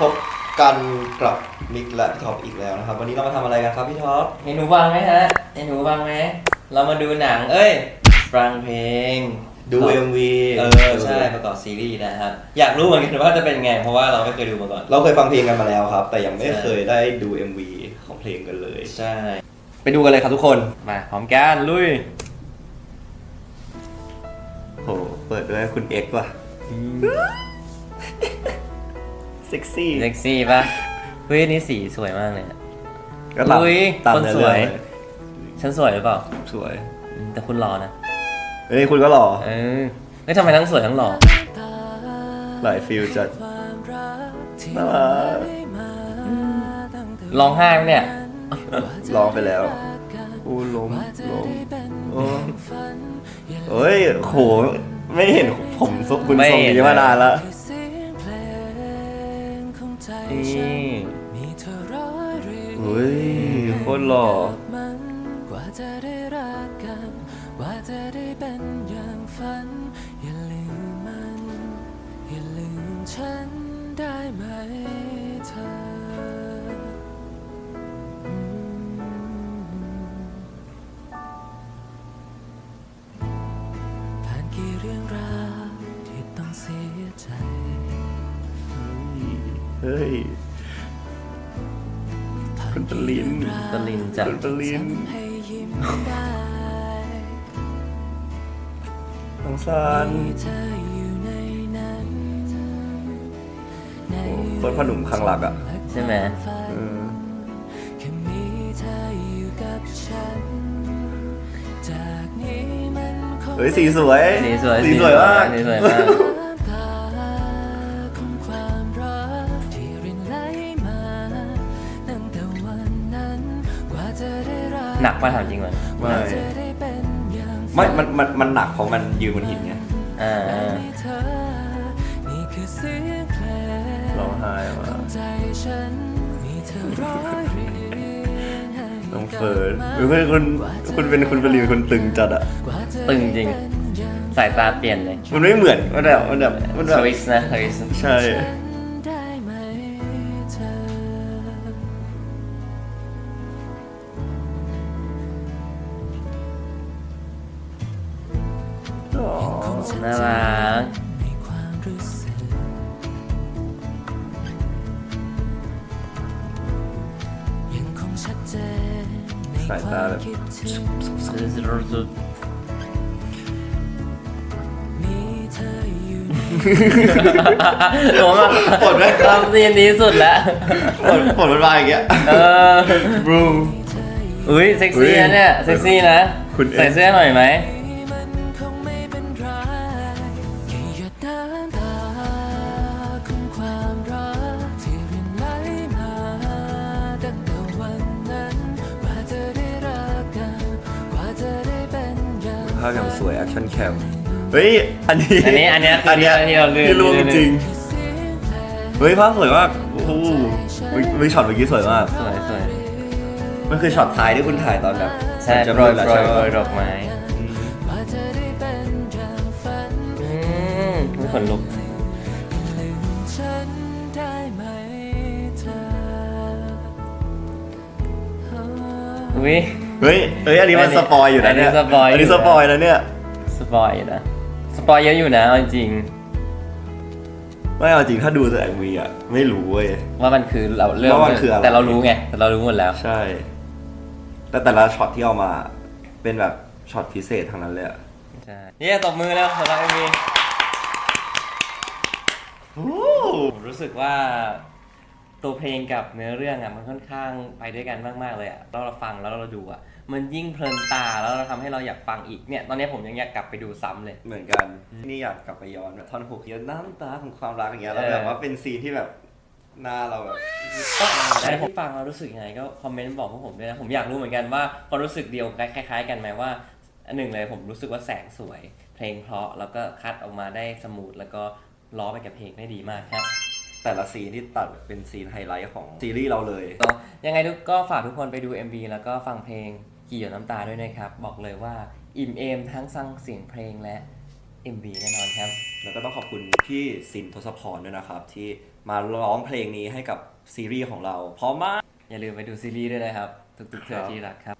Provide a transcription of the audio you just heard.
พบกันกับมิกและพี่ท็อปอีกแล้วนะครับ วันนี้เรามาทำอะไรกันครับพี่ท็อปเห็นหนูฟังไหมฮะเห็นหนูฟังไหมเรามาดูหนัง เอ้ย ฟังเพลงดู MV เออใช่ประกอบซีรีส์นะครับ อยากรู้เหมือนกันว่าจะเป็นไง เพราะว่าเราไม่เคยดูมาก่อน เราเคยฟังเพลงกันมาแล้วครับ แต่ยังไม่ใช่เคยได้ดู MV ของเพลงกันเลย ใช่ ไปดูกันเลยครับทุกคนมาพร้อมกันลุยโหเปิดด้วยคุณเอ็กซ์ว่ะ เซ็กซี่เซ็กซี่ปะเฮ้ยนี่สีสวยมากเลยอะ ก็ตามอุ๊ยตามคนเนื้อสเรื่วองยเลยฉันสวยหรือเปล่าสวยอืมแต่คุณหล่อนะเฮ้ยคุณก็หล่อเออแล้วทำไมทั้งสวยทั้งหล่อหลายฟิลจัดน่ารักร้องไห้ไหมเนี่ยร้องไปแล้วอูล้มล้มโอ้เฮ้ยโหไม่เห็นผมซุปคุณไม่ทรงเห็น นี้มานานแล้ว ฮ้ยโคตรหล่อกว่าจะได้รักกันกว่าจะได้เป็นอย่างฝัน อย่าลืมมัน อย่าลืมฉันได้ไหมเธออืมผ่านกี่เรื่องราวที่ต้องเสียใจ เฮ้ย คุณปลินตะลินจัดคุณปลินทำให้ยิ้มได้สงสารมีเธออยู่ในนั้นในโอ้โคตรพนุ่มข้างหลักอะใช่ไหมฝันเออแค่มีเธออยู่กับฉัน จากนี้มันคง เฮ้ยสีสวยสีสวยสีสวยมาก สีสวยมาก หนักป่ะถามจริงเหรอไม่จะได้เป็นอย่างไม่มันมันมันหนักเพราะมันยืนบนหินไงอ่าอ่ามีเธอนี่คือเสียงเพลงร้องไห้ขว่ะองใจฉันมีเธอร้อยเรียงให้น้องเฟิร์นเฮ้ยคุณคุณเป็นคุณปรินคุณตึงจัดอะกว่าจะตึงจริง สายตาเปลี่ยนเลย มันไม่เหมือนมันแบบมันแบบมันสแบบวิสนะสวิสใช่ น่ารักในความรู้สึกยังคงชัดเจนในสายควาตามแบบคิดถึงสุดมีเธออยู่ๆผมว่าปวดไหมทำซีนนี้สุดแล้วฝนฝนมันมาอย่างเงี้ยเออบรู อุ้ยเซ็กซี่นะเนี่ย เซ็กซี่นะ คุณเอ็ใส่กซ์เสื้อหน่อยไหม ภาพอย่างสวยแอคชั่นแคมเฮ้ย อันนี้ อันนี้อันเนี้ยคืออันเนี้ยที่เราลืมที่รวมลืมจริงเสียงเพลงเฮ้ยภาพสวยมากโอ้โหวิวิช็อตเมื่อกี้สวยมาก สวยสวยมันคือช็อตท้ายที่คุณถ่ายตอนแบบใช่มันจะโปรยมืดแล้วโปรใช่ยไหมโปรยดอกไม้กว่าจะได้เป็นอย่างฝันอืมมีขนลุกลืมฉันได้ไหมเธออุ้ย เฮ้ยเฮ้ยอันนี้มันอันนี้สปอยอยู่นะเนี่ยอันนี้สปอยอยู่อันนี้นะสปอยนะเนี่ยสปอยนะสปอยเยอะอยู่นะเอาจริงไม่เอาจริงถ้าดูแต่วีอะไม่รู้เว้ยว่ามันคือเราเรื่องว่ามันคืออะไรแต่เรารู้ไงแต่เรารู้หมดแล้ว ใช่ แต่แต่ละช็อตที่เอามาเป็นแบบช็อตพิเศษทั้งนั้นเลยอะใช่เนี่ยตบมือแล้วสำหรับเอ็มวีผมรู้สึกว่า ตัวเพลงกับเนื้อเรื่องอะมันค่อนข้างไปด้วยกันมากๆเลยอะแล้วเราฟังแล้วเราดูอะมันยิ่งเพลินตาแล้วเราทำให้เราอยากฟังอีกเนี่ยตอนนี้ผมยังอยากกลับไปดูซ้ำเลย เหมือนกัน นี่อยากกลับไปย้อนแบบท่อนหกเยอะน้ำตาของความรักอย่างเงี้ยแล้วเออแบบว่าเป็นซีนที่แบบหน้าเราแบบแต่ผมฟังเรารู้สึกยังไงก็คอมเมนต์บอกพวกผมด้วยนะ ผมอยากรู้เหมือนกันว่าความรู้สึกเดียวคล้ายๆ กันไหมว่าอันหนึ่งเลยผมรู้สึกว่าแสงสวย เพลงเพราะแล้วก็คัดออกมาได้สมูทแล้วก็ล้อไปกับเพลงได้ดีมากครับ แต่ละซีนที่ตัดเป็นซีนไฮไลท์ของซีรีส์เราเลยก็ยังไงทุกก็ฝากทุกคนไปดู MV แล้วก็ฟังเพลงกี่หยดน้ำตาด้วยนะครับ บอกเลยว่าอิ่มเอมทั้งฟังเสียงเพลงและ MV แน่นอนครับ แล้วก็ต้องขอบคุณพี่สินทศพรด้วยนะครับ ที่มาร้องเพลงนี้ให้กับซีรีส์ของเราพราะมมาก อย่าลืมไปดูซีรีส์ด้วยนะครับ ทุกๆเธอที่รักครับ